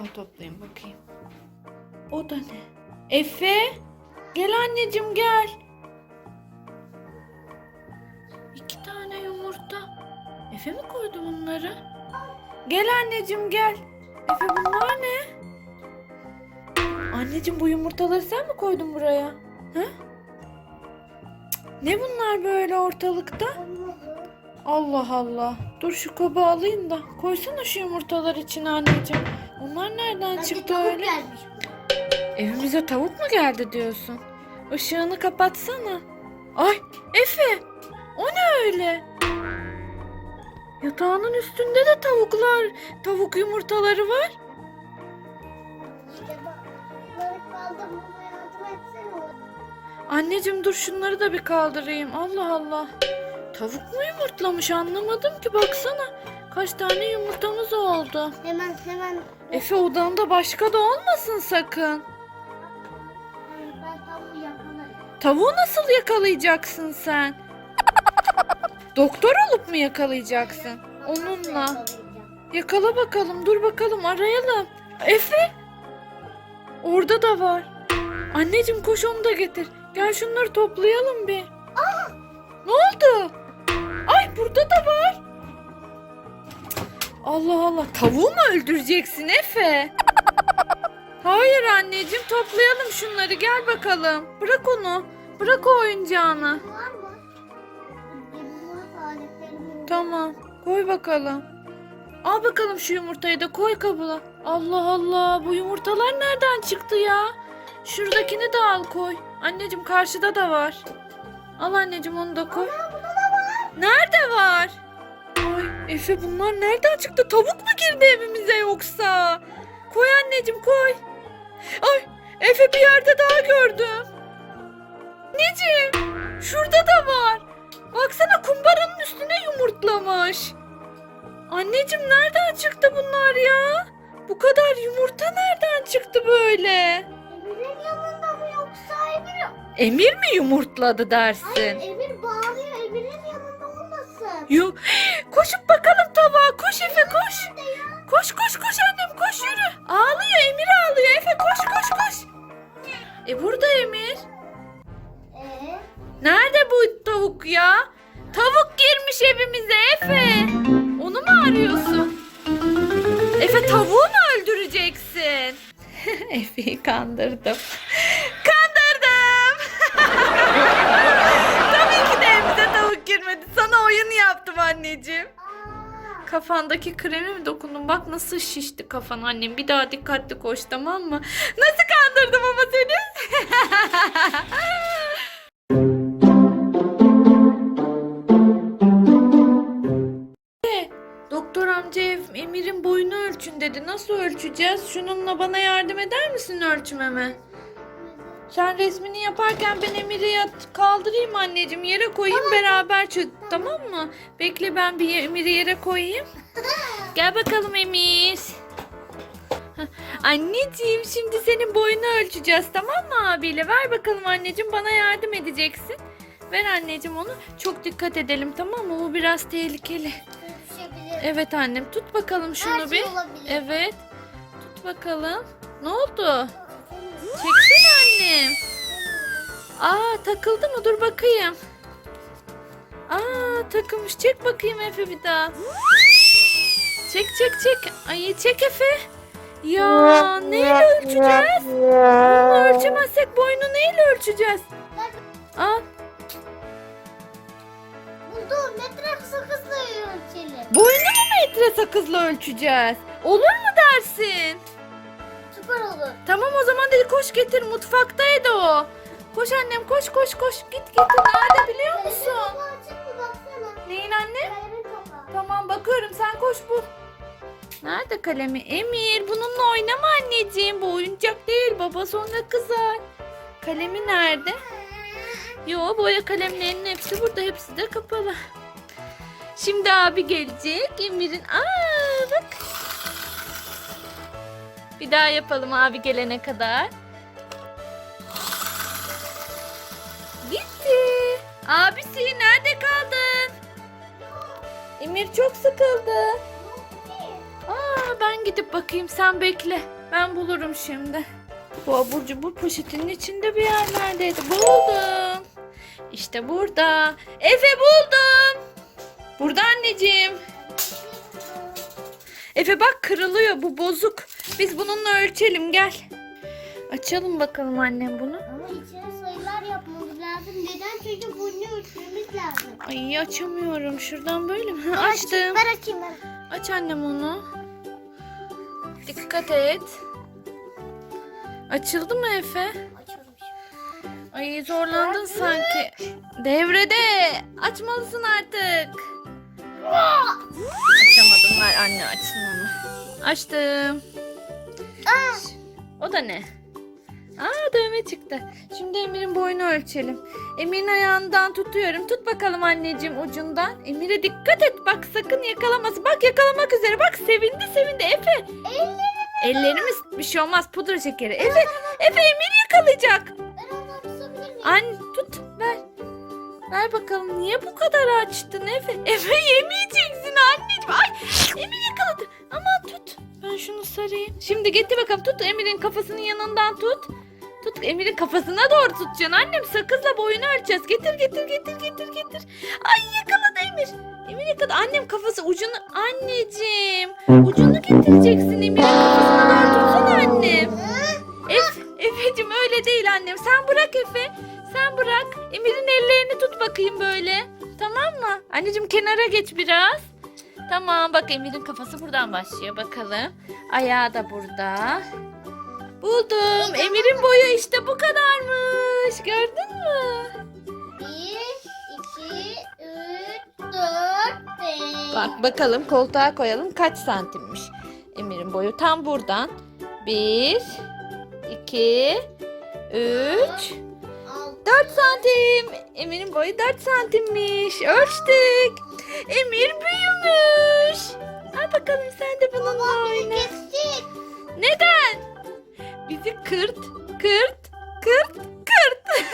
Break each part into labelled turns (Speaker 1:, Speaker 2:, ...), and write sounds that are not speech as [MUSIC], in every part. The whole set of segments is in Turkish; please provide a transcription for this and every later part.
Speaker 1: Al toplayayım bakayım. O da ne? Efe? Gel anneciğim gel. İki tane yumurta. Efe mi koydu bunları? Gel anneciğim gel. Efe bunlar ne? Anneciğim bu yumurtaları sen mi koydun buraya? Ha? Ne bunlar böyle ortalıkta? Allah Allah. Dur şu kabı alayım da. Koysana şu yumurtalar içine anneciğim. Onlar nereden çıktı öyle?
Speaker 2: gelmiş.
Speaker 1: Evimize tavuk mu geldi diyorsun? Işığını kapatsana. Ay Efe o ne öyle? Yatağının üstünde de tavuklar, tavuk yumurtaları var.
Speaker 2: Yardım etsene.
Speaker 1: Anneciğim dur şunları da bir kaldırayım. Allah Allah. Tavuk mu yumurtlamış anlamadım ki baksana. Kaç tane yumurtamız oldu.
Speaker 2: Hemen hemen
Speaker 1: Efe odanda başka da olmasın sakın.
Speaker 2: ben tavuğu yakalarım.
Speaker 1: Tavuğu nasıl yakalayacaksın sen? [LAUGHS] Doktor olup mu yakalayacaksın? Onunla. Yakala bakalım, dur bakalım, arayalım. Efe! Orada da var. Anneciğim koş onu da getir. Gel şunları toplayalım bir. Ne oldu? Ay burada da var. Allah Allah. Tavuğu mu öldüreceksin Efe? Hayır anneciğim toplayalım şunları gel bakalım. Bırak onu. Bırak o oyuncağını. Tamam. Koy bakalım. Al bakalım şu yumurtayı da koy kabına. Allah Allah bu yumurtalar nereden çıktı ya? Şuradakini de al koy. Anneciğim karşıda da var. Al anneciğim onu da koy. Nerede var? Efe bunlar nereden çıktı? Tavuk mu girdi evimize yoksa? Koy anneciğim koy. Ay Efe bir yerde daha gördüm. Anneciğim şurada da var. Baksana kumbaranın üstüne yumurtlamış. Anneciğim nereden çıktı bunlar ya? Bu kadar yumurta nereden çıktı böyle?
Speaker 2: Emir'in yanında mı yoksa Emir?
Speaker 1: Emir mi yumurtladı
Speaker 2: Hayır
Speaker 1: dersin?
Speaker 2: Emir. Emir'in yanında olmasın.
Speaker 1: Yo, koşup bakalım tabağa. Koş Efe koş. Koş koş koş annem koş yürü. Ağlıyor Emir ağlıyor. Efe koş koş koş. E burada Emir.
Speaker 2: Ee,
Speaker 1: Nerede bu tavuk ya? Tavuk girmiş evimize Efe. Onu mu arıyorsun? Efe tavuğu mu öldüreceksin? [LAUGHS] Efe'yi. Kandırdım. Tabii ki de evimize tavuk girmedi. Sana oyun yaptım anneciğim. Kafandaki kremi mi dokundun? Bak nasıl şişti kafan annem. Bir daha dikkatli koş tamam mı? Nasıl kandırdım ama seni? [LAUGHS] Doktor amca Emir'in boyunu ölçün dedi. Nasıl ölçeceğiz? Şununla bana yardım eder misin ölçmeme? Sen resmini yaparken ben Emir'i kaldırayım anneciğim. Yere koyayım beraber çöz. Tamam mı? Bekle ben bir Emir'i yere koyayım. Gel bakalım Emir. Anneciğim şimdi senin boyunu ölçeceğiz tamam mı abiyle? Ver bakalım anneciğim bana yardım edeceksin. Ver anneciğim onu. Çok dikkat edelim tamam mı? Bu biraz tehlikeli. Evet annem tut bakalım şunu
Speaker 2: Her şey
Speaker 1: bir.
Speaker 2: olabilir.
Speaker 1: Evet. Tut bakalım. Ne oldu? Çeksene annem. Aa takıldı mı? Dur bakayım. Aa takılmış. Çek bakayım Efe bir daha. Çek çek çek. Ay çek Efe. Ya neyle ölçeceğiz? Bunu ölçemezsek boynu neyle ölçeceğiz? Aa
Speaker 2: Buldum. Metre sakızla ölçelim.
Speaker 1: boynu mu metre sakızla ölçeceğiz? Olur mu dersin?
Speaker 2: Süper olur.
Speaker 1: Tamam o zaman dedi koş getir mutfaktaydı o. Koş annem koş koş koş git getir nerede biliyor musun?
Speaker 2: Kapağı açık mı baksana.
Speaker 1: Neyin anne?
Speaker 2: Kalemin kapağı.
Speaker 1: Tamam bakıyorum sen koş bul. Nerede kalemi? Emir bununla oynama anneciğim bu oyuncak değil baba sonra kızar. Kalemi nerede? Yo boya kalemlerinin hepsi burada hepsi de kapalı. Şimdi abi gelecek Emir'in. Aa bak. Bir daha yapalım abi gelene kadar. Gitti. Abisi nerede kaldın? Emir çok sıkıldı. Aa ben gidip bakayım sen bekle. Ben bulurum şimdi. Bu abur cubur poşetinin içinde bir yerlerdeydi. Buldum. İşte burada. Efe buldum. Burada anneciğim. Efe bak kırılıyor bu bozuk. Biz bununla ölçelim gel. Açalım bakalım annem bunu.
Speaker 2: Ama içine sayılar yapmamız lazım. Neden? Çünkü bunu ölçmemiz lazım.
Speaker 1: Ay açamıyorum. Şuradan böyle mi?
Speaker 2: Ben
Speaker 1: Açtım.
Speaker 2: açayım, Ben açayım ben.
Speaker 1: Aç annem onu. Dikkat et. Açıldı mı Efe?
Speaker 2: Şimdi.
Speaker 1: Ay zorlandın sanki. Devrede. Açmalısın artık. Açamadım ver anne açsın onu. Açtım. O da ne? Aa dövme çıktı. Şimdi Emir'in boyunu ölçelim. Emir'in ayağından tutuyorum. Tut bakalım anneciğim ucundan. Emir'e dikkat et. Bak sakın yakalamasın. Bak yakalamak üzere. Bak sevindi sevindi. Efe. Ellerimiz bir şey olmaz. Pudra şekeri. Efe. Efe Emir yakalayacak. Anne tut ver. Ver bakalım niye bu kadar açtın Efe? Efe yemeyeceksin anneciğim. Ay Emir yakaladı. Aman tut. Ben şunu sarayım. Şimdi getir bakalım tut Emir'in kafasının yanından tut. Tut Emir'in kafasına doğru tutacaksın annem. Sakızla boyunu ölçeceğiz. Getir getir getir getir getir. Ay yakaladı Emir. Emir yakaladı. Annem kafası ucunu. Anneciğim. Ucunu getireceksin Emir'in kafasına doğru tutsana annem. Efe, Efe'cim öyle değil annem. Sen bırak Efe. Sen bırak. Emir'in ellerini tut bakayım böyle. Tamam mı? Anneciğim kenara geç biraz. Tamam bak Emir'in kafası buradan başlıyor bakalım. Ayağı da burada. Buldum. Emir'in boyu işte bu kadarmış. Gördün mü?
Speaker 2: Bir, iki, üç, dört, beş.
Speaker 1: Bak bakalım koltuğa koyalım kaç santimmiş. Emir'in boyu tam buradan. Bir, iki, üç,
Speaker 2: Altı.
Speaker 1: 4 santim. Emir'in boyu 4 santimmiş. Ölçtük. Emir büyümüş. Al bakalım sen de bununla oyna.
Speaker 2: Kestik.
Speaker 1: Neden? Bizi kırt, kırt, kırt, kırt.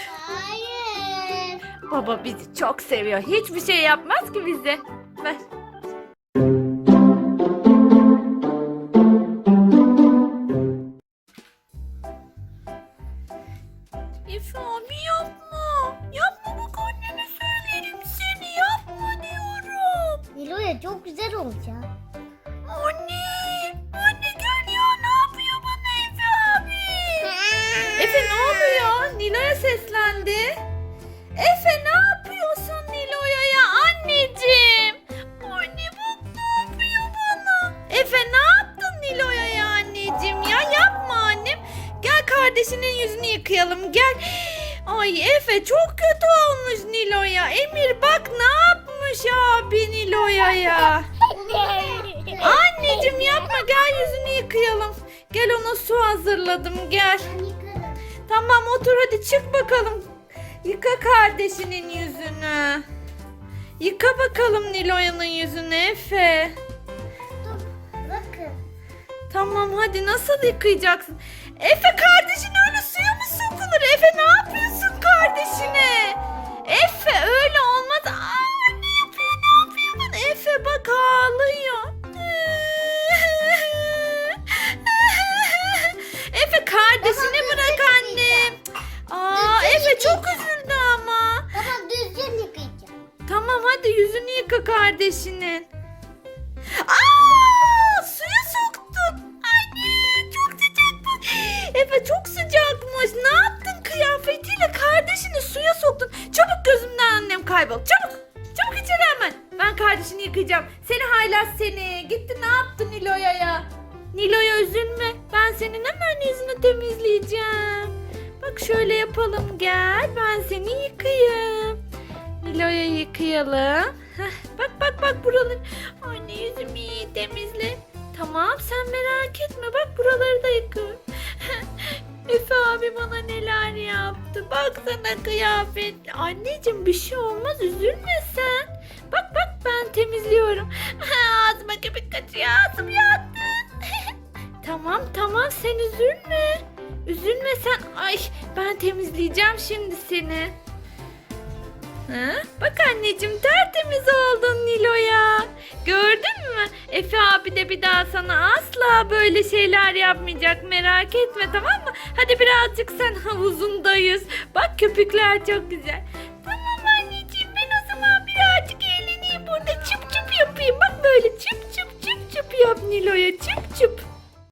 Speaker 2: Hayır.
Speaker 1: Baba bizi çok seviyor. Hiçbir şey yapmaz ki bize. Ver.
Speaker 2: Olacak.
Speaker 1: Anne. Anne gel ya ne yapıyor bana Efe abi? [LAUGHS] Efe ne oluyor? Nilo'ya seslendi. Efe ne yapıyorsun Nilo'ya ya anneciğim? Anne bak ne yapıyor bana? Efe ne yaptın Nilo'ya ya anneciğim ya yapma annem. Gel kardeşinin yüzünü yıkayalım gel. Ay Efe çok kötü olmuş Nilo'ya. Emir bak ne yapmış abi Nilo'ya ya. Anneciğim yapma gel yüzünü yıkayalım. Gel ona su hazırladım gel. Tamam otur hadi çık bakalım. Yıka kardeşinin yüzünü. Yıka bakalım Nilo'yanın yüzünü Efe. Tamam hadi nasıl yıkayacaksın? Efe kardeşin öyle suya mı sokulur? Efe ne yapıyorsun kardeşine? Efe öyle kardeşinin. Aa suya soktun. Anne çok sıcak bu. Efe çok sıcakmış. Ne yaptın kıyafetiyle kardeşini suya soktun. Çabuk gözümden annem kaybol. Çabuk. Çabuk içeri hemen. Ben kardeşini yıkayacağım. Seni haylaz seni. Gitti ne yaptın Nilo'ya ya? Nilo'ya üzülme. Ben senin hemen yüzünü temizleyeceğim. Bak şöyle yapalım gel. Ben seni yıkayayım. Nilo'ya yıkayalım. Heh, bak bak bak buraları. Anne yüzümü iyi temizle. Tamam sen merak etme bak buraları da yıkıyorum. [LAUGHS] Efe abi bana neler yaptı. Baksana kıyafet. Anneciğim bir şey olmaz üzülme sen. Bak bak ben temizliyorum. [LAUGHS] Ağzıma köpük kaçıyor ağzım yandı. [LAUGHS] tamam tamam sen üzülme. Üzülme sen. Ay ben temizleyeceğim şimdi seni. Hı? Bak anneciğim tertemiz oldun Nilo'ya. Gördün mü? Efe abi de bir daha sana asla böyle şeyler yapmayacak merak etme tamam mı? Hadi birazcık sen havuzundayız. Bak köpükler çok güzel. Tamam anneciğim ben o zaman birazcık eğleneyim burada çıp çıp yapayım. Bak böyle çıp çıp çıp çıp yap Nilo'ya çıp.